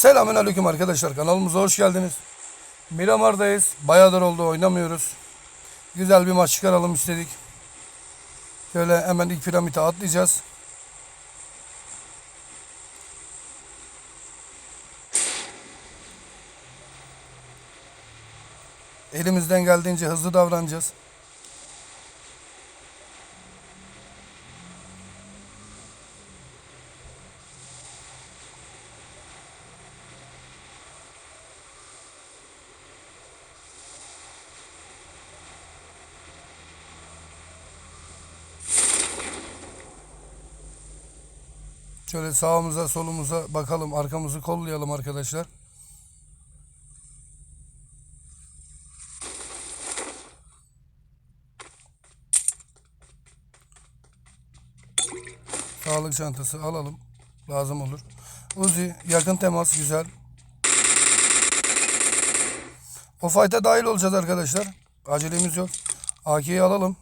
Selamün aleyküm arkadaşlar kanalımıza hoş geldiniz. Miramar'dayız. Bayağıdır oldu oynamıyoruz. Güzel bir maç çıkaralım istedik. Şöyle hemen ilk piramite atlayacağız. Elimizden geldiğince hızlı davranacağız. Şöyle sağımıza solumuza bakalım arkamızı kollayalım arkadaşlar. Sağlık çantası alalım. Lazım olur. Uzi yakın temas güzel. O fight'a dahil olacağız arkadaşlar. Acelemiz yok. AK'yi alalım.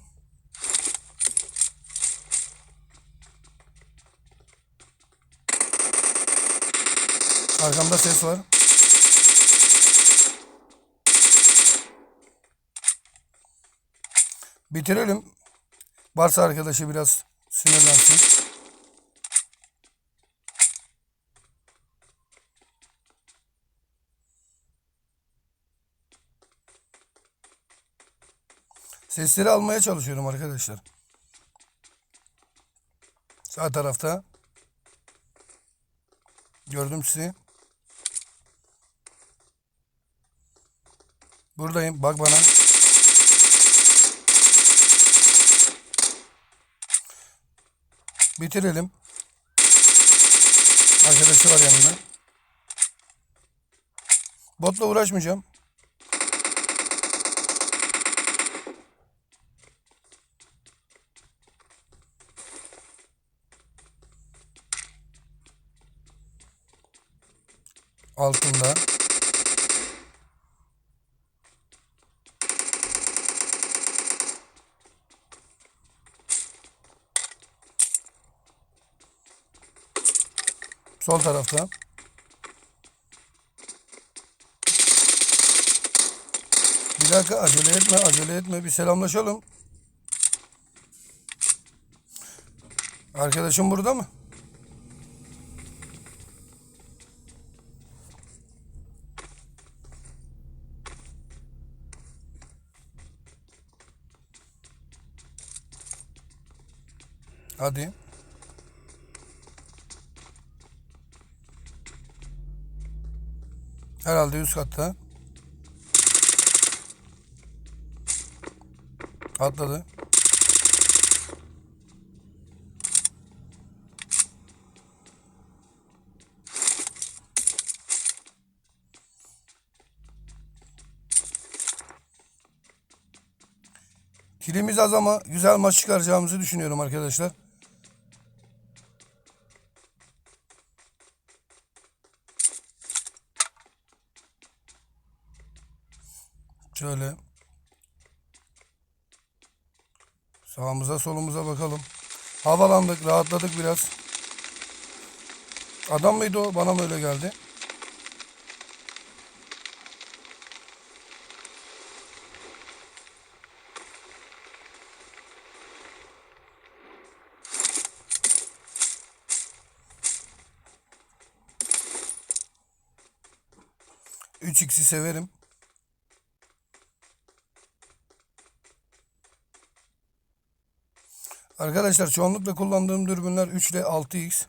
Arkamda ses var. Bitirelim. Varsa arkadaşı biraz sinirlensin. Sesleri almaya çalışıyorum arkadaşlar. Sağ tarafta. Gördüm sizi. Buradayım. Bak bana. Bitirelim. Arkadaşı var yanında. Botla uğraşmayacağım. Altında. Sol tarafta. Bir dakika acele etme acele etme bir selamlaşalım. Arkadaşım burada mı? Hadi. Herhalde üst katta. Atladı. Kilimiz az ama güzel maç çıkaracağımızı düşünüyorum arkadaşlar. Şöyle. Sağımıza solumuza bakalım. Havalandık, rahatladık biraz. Adam mıydı o? Bana mı öyle geldi? Üç x'i severim. Arkadaşlar çoğunlukla kullandığım dürbünler 3 ile 6x.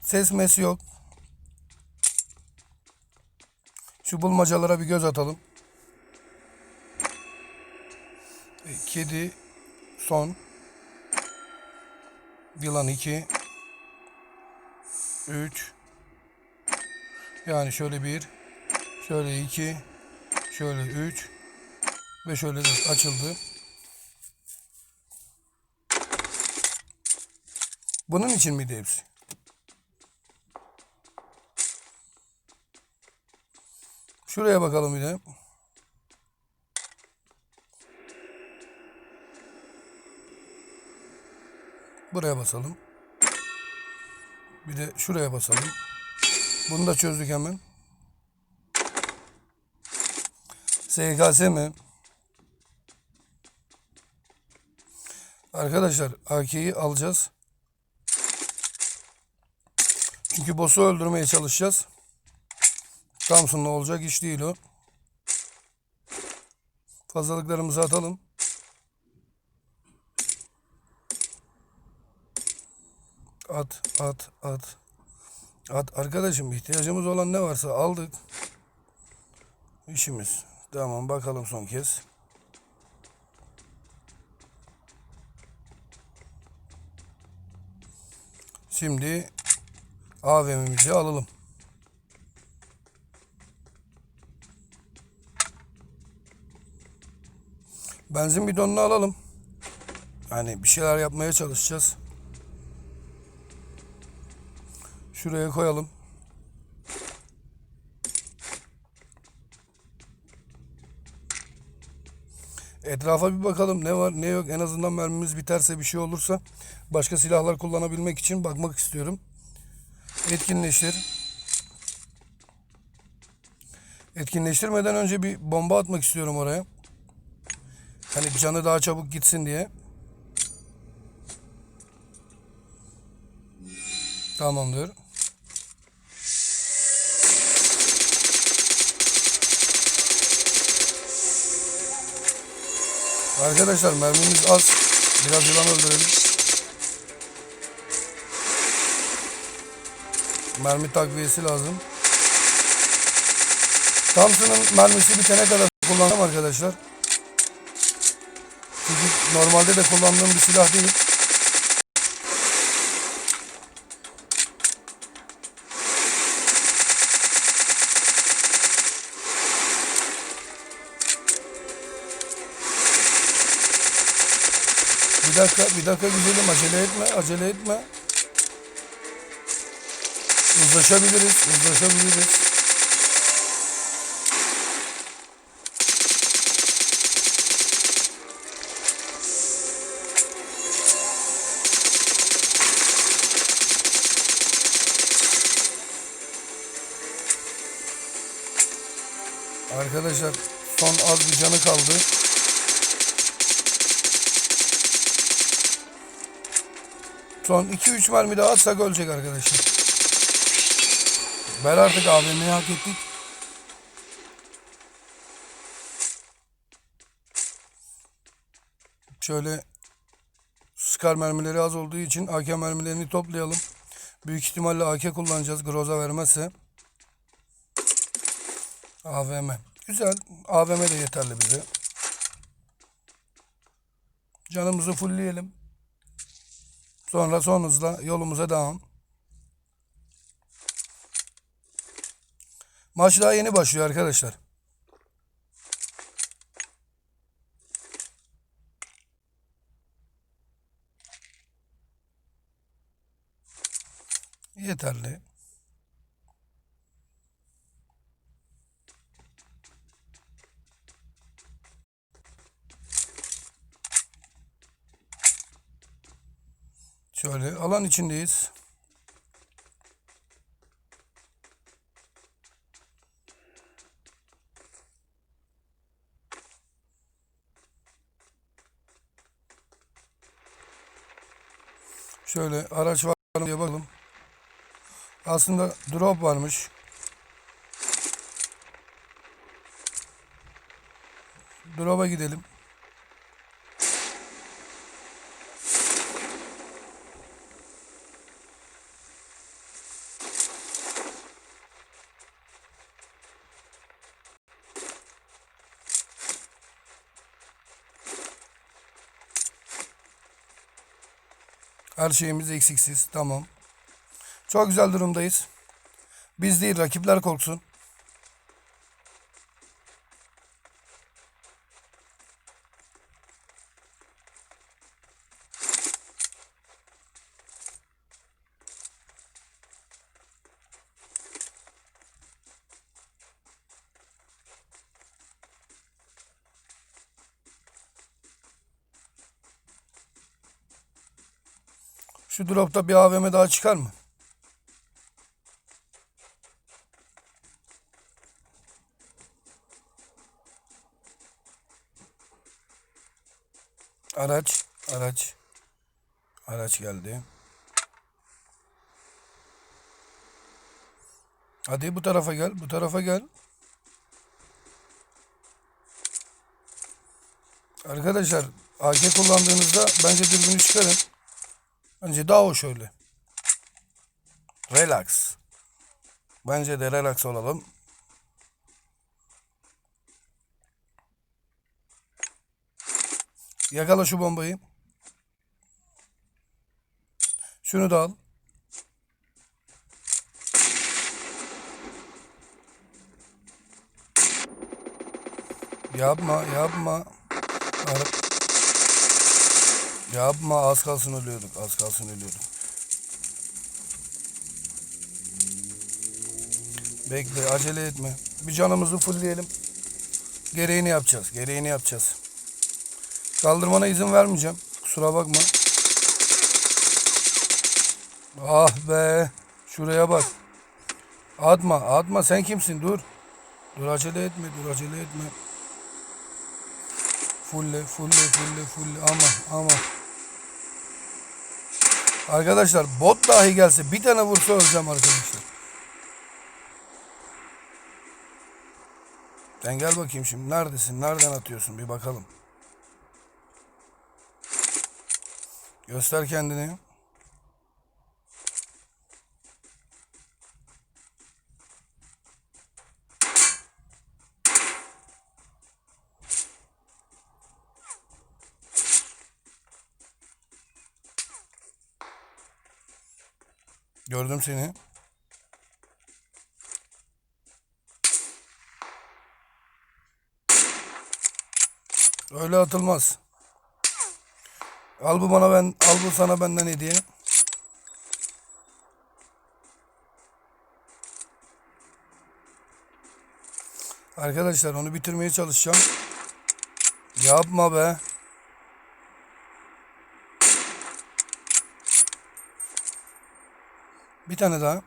Ses mes yok. Şu bulmacalara bir göz atalım. E, Kedi son. Yılan 2. 3. Yani şöyle bir. Şöyle iki. Şöyle 3 ve şöyle açıldı. Bunun için miydi hepsi? Şuraya bakalım bir de. Buraya basalım. Bir de şuraya basalım. Bunu da çözdük hemen. SKS mi? Arkadaşlar AK'yi alacağız. Çünkü boss'u öldürmeye çalışacağız. Thompson'la olacak iş değil o. Fazlalıklarımızı atalım. At, at, at. At arkadaşım ihtiyacımız olan ne varsa aldık. İşimiz. Tamam bakalım son kez. Şimdi AVM'imizi alalım. Benzin bidonunu alalım. Yani bir şeyler yapmaya çalışacağız. Şuraya koyalım. Etrafa bir bakalım ne var ne yok. En azından mermimiz biterse bir şey olursa başka silahlar kullanabilmek için bakmak istiyorum. Etkinleştir. Etkinleştirmeden önce bir bomba atmak istiyorum oraya. Hani canı daha çabuk gitsin diye. Tamamdır. Arkadaşlar mermimiz az. Biraz yılan öldürelim. Mermi takviyesi lazım. Thompson'ın mermisi bitene kadar kullanacağım arkadaşlar. Çünkü normalde de kullandığım bir silah değil. Bir dakika, bir dakika güzelim acele etme, acele etme. Uzlaşabiliriz, uzlaşabiliriz. Arkadaşlar son az bir canı kaldı. Son 2-3 mermi daha atsak ölecek arkadaşlar. Ben artık AVM'yi hak ettik. Şöyle Scar mermileri az olduğu için AK mermilerini toplayalım. Büyük ihtimalle AK kullanacağız Groza vermezse. AVM. Güzel. AVM de yeterli bize. Canımızı fullleyelim. Sonra son hızla yolumuza devam. Maç daha yeni başlıyor arkadaşlar. Yeterli. Şöyle alan içindeyiz. Şöyle araç var mı diye bakalım. Aslında drop varmış. Drop'a gidelim. Her şeyimiz eksiksiz. Tamam. Çok güzel durumdayız. Biz değil rakipler korksun. Dropta bir AVM daha çıkar mı? Araç, araç. Araç geldi. Hadi bu tarafa gel, bu tarafa gel. Arkadaşlar AK kullandığınızda bence dürbünü çıkarın. Bence daha hoş öyle. Relax. Bence de relax olalım. Yakala şu bombayı. Şunu da al. Yapma, yapma. Ara- Yapma, az kalsın ölüyorduk, az kalsın ölüyorduk. Bekle, acele etme. Bir canımızı fullleyelim. Gereğini yapacağız, gereğini yapacağız. Kaldırmana izin vermeyeceğim. Kusura bakma. Ah be. Şuraya bak. Atma, atma. Sen kimsin? Dur. Dur acele etme, dur acele etme. Fulle, fulle, fulle, fulle. Ama, ama. Arkadaşlar bot dahi gelse bir tane vursa öleceğim arkadaşlar. Sen gel bakayım şimdi. Neredesin? Nereden atıyorsun? Bir bakalım. Göster kendini. Gördüm seni. Öyle atılmaz. Al bu bana ben, al bu sana benden hediye. Arkadaşlar onu bitirmeye çalışacağım. Yapma be. Bir tane daha.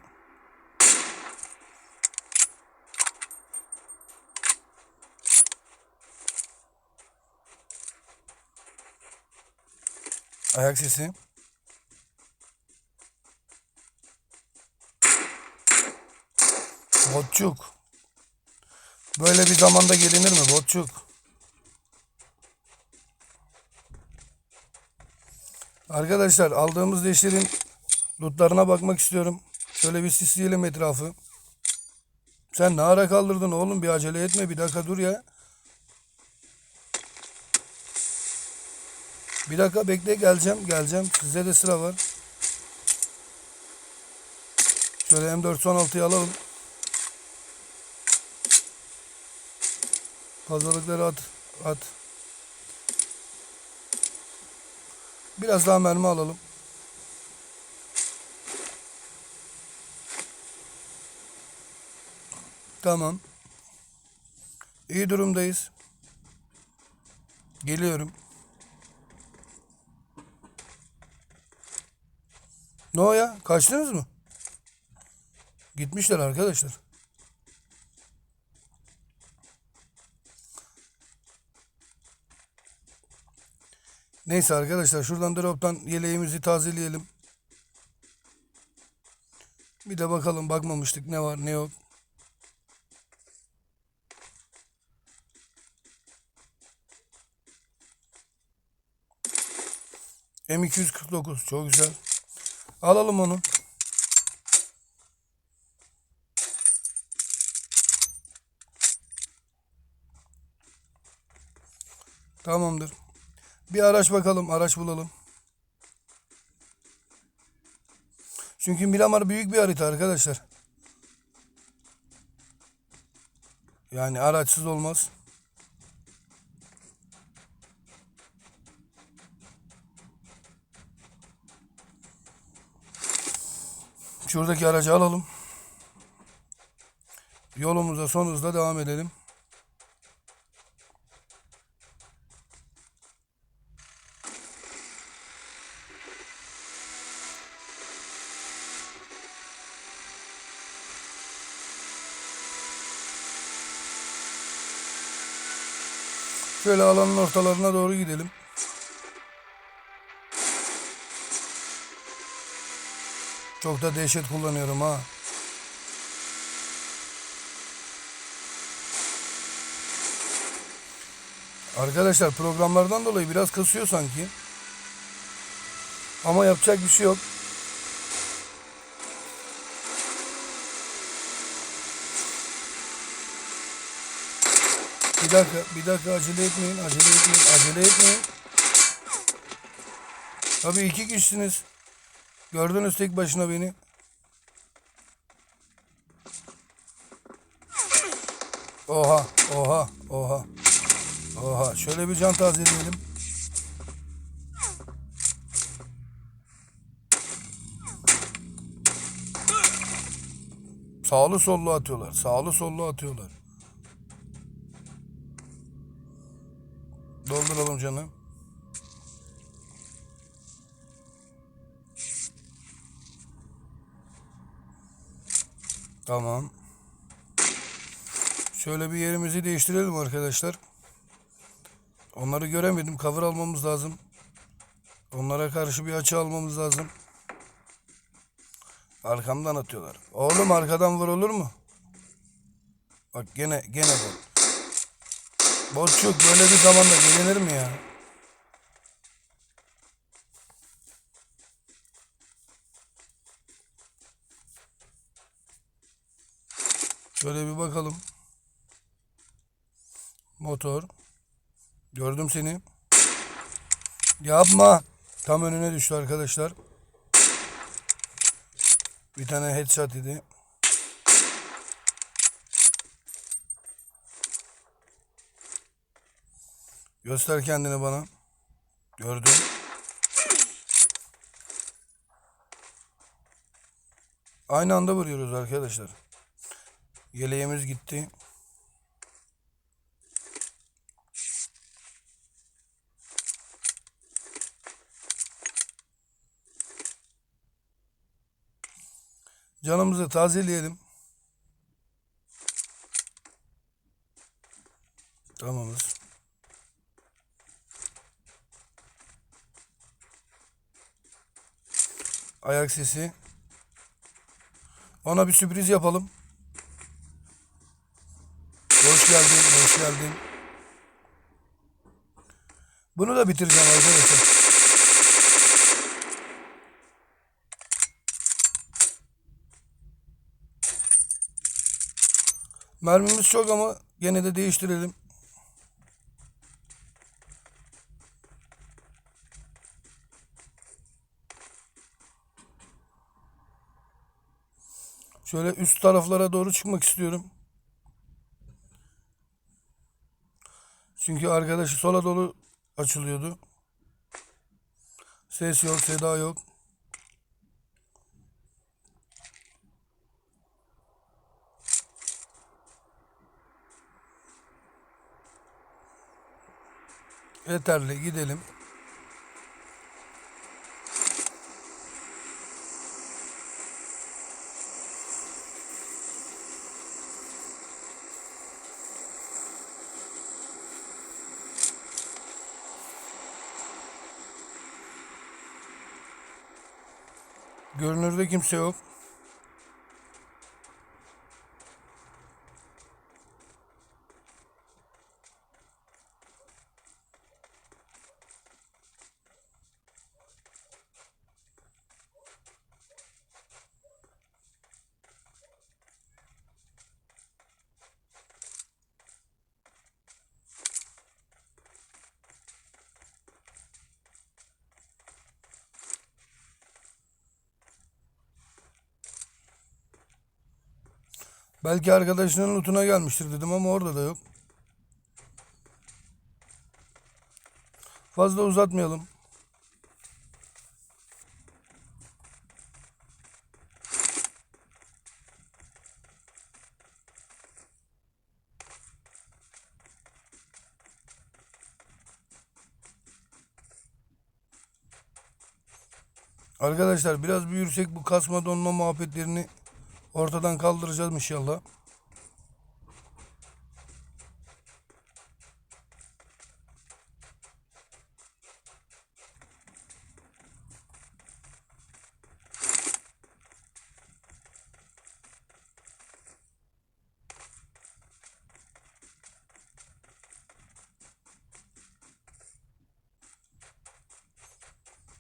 Ayak sesi. Botçuk. Böyle bir zamanda gelinir mi botçuk? Arkadaşlar aldığımız leşlerin lootlarına bakmak istiyorum. Şöyle bir sisleyelim etrafı. Sen ne ara kaldırdın oğlum bir acele etme bir dakika dur ya. Bir dakika bekle geleceğim geleceğim. Size de sıra var. Şöyle M4 son 6'yı alalım. Fazlalıkları at. At. Biraz daha mermi alalım. Tamam. İyi durumdayız. Geliyorum. Ne o ya? Kaçtınız mı? Gitmişler arkadaşlar. Neyse arkadaşlar şuradan drop'tan yeleğimizi tazeleyelim. Bir de bakalım bakmamıştık ne var ne yok. M249 çok güzel. Alalım onu. Tamamdır. Bir araç bakalım, araç bulalım. Çünkü Miramar büyük bir harita arkadaşlar. Yani araçsız olmaz. Şuradaki aracı alalım. Yolumuza son hızla devam edelim. Şöyle alanın ortalarına doğru gidelim. Çok da dehşet kullanıyorum ha. Arkadaşlar programlardan dolayı biraz kasıyor sanki. Ama yapacak bir şey yok. Bir dakika, bir dakika acele etmeyin, acele etmeyin, acele etmeyin. Tabii iki kişisiniz. Gördünüz tek başına beni. Oha, oha, oha. Oha, şöyle bir can tazeleyelim. Sağlı sollu atıyorlar. Sağlı sollu atıyorlar. Dolduralım canım. Tamam. Şöyle bir yerimizi değiştirelim arkadaşlar. Onları göremedim. Cover almamız lazım. Onlara karşı bir açı almamız lazım. Arkamdan atıyorlar. Oğlum arkadan vur olur mu? Bak gene gene bot. Botçuk böyle bir zamanda gelinir mi ya? Şöyle bir bakalım. Motor. Gördüm seni. Yapma. Tam önüne düştü arkadaşlar. Bir tane headshot idi. Göster kendini bana. Gördüm. Aynı anda vuruyoruz arkadaşlar. Yeleğimiz gitti. Canımızı tazeleyelim. Tamamız. Ayak sesi. Ona bir sürpriz yapalım. Geldin, hoş geldin. Bunu da bitireceğim arkadaşlar. Mermimiz çok ama gene de değiştirelim. Şöyle üst taraflara doğru çıkmak istiyorum. Çünkü arkadaşı sola doğru açılıyordu. Ses yok, seda yok. Yeterli gidelim. Görünürde kimse yok. Belki arkadaşının lootuna gelmiştir dedim ama orada da yok. Fazla uzatmayalım. Arkadaşlar biraz büyürsek bu kasma donma muhabbetlerini Ortadan kaldıracağız inşallah.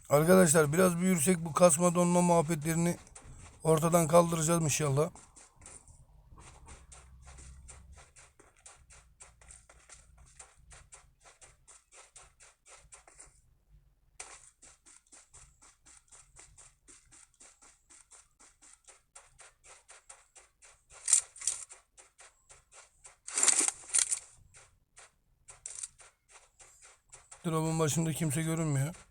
Arkadaşlar biraz büyürsek bu kasma donma muhabbetlerini ortadan kaldıracağız inşallah. Drop'un başında kimse görünmüyor.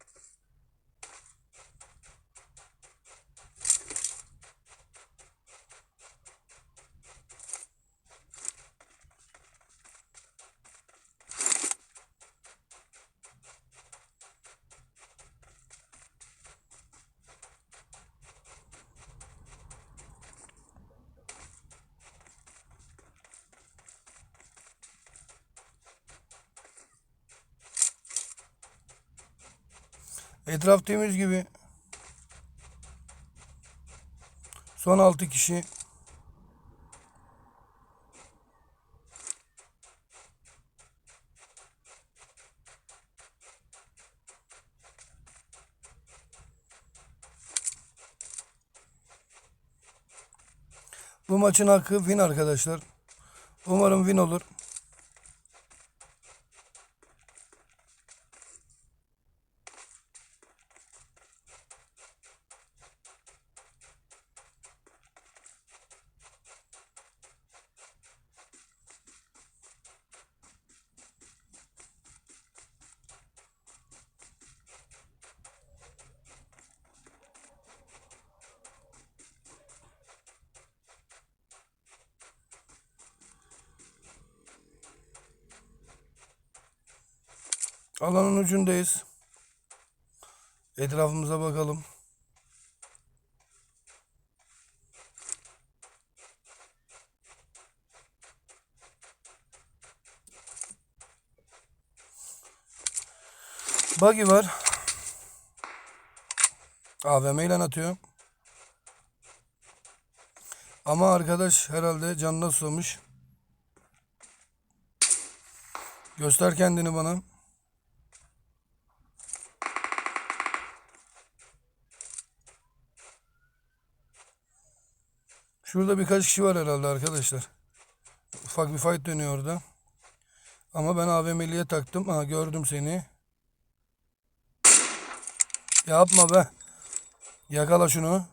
Etraf temiz gibi. Son 6 kişi. Bu maçın hakkı win arkadaşlar. Umarım win olur. Alanın ucundayız. Etrafımıza bakalım. Buggy var. AVM ile atıyor. Ama arkadaş herhalde canına susamış. Göster kendini bana. Şurada birkaç kişi var herhalde arkadaşlar. Ufak bir fight dönüyor orada. Ama ben AVM'liye taktım. Ha gördüm seni. Yapma be. Yakala şunu.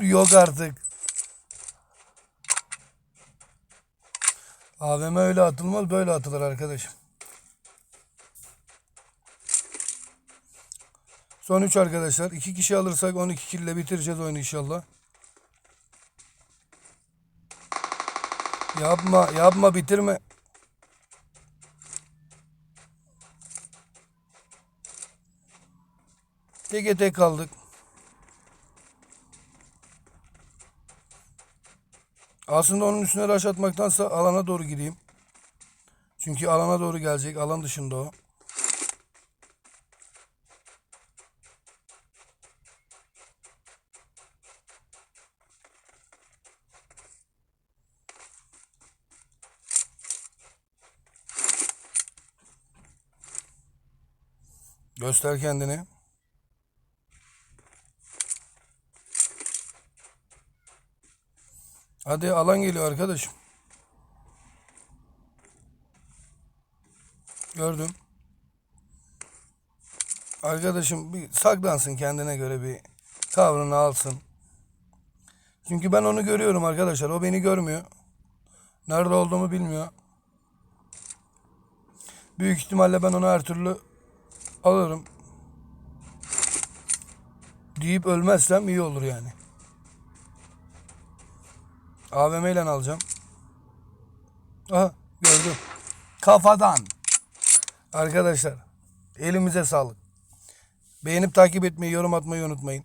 Yok artık. AVM öyle atılmaz böyle atılır arkadaşım. Son 3 arkadaşlar. 2 kişi alırsak 12 kill ile bitireceğiz oyunu inşallah. Yapma, yapma, bitirme. Teke tek kaldık. Aslında onun üstüne rush atmaktansa alana doğru gideyim. Çünkü alana doğru gelecek. Alan dışında o. Göster kendini. Hadi alan geliyor arkadaşım. Gördüm. Arkadaşım bir saklansın kendine göre bir tavrını alsın. Çünkü ben onu görüyorum arkadaşlar. O beni görmüyor. Nerede olduğumu bilmiyor. Büyük ihtimalle ben onu her türlü alırım. Deyip ölmezsem iyi olur yani. AVM ile alacağım. Aha gördüm. Kafadan. Arkadaşlar elimize sağlık. Beğenip takip etmeyi, yorum atmayı unutmayın.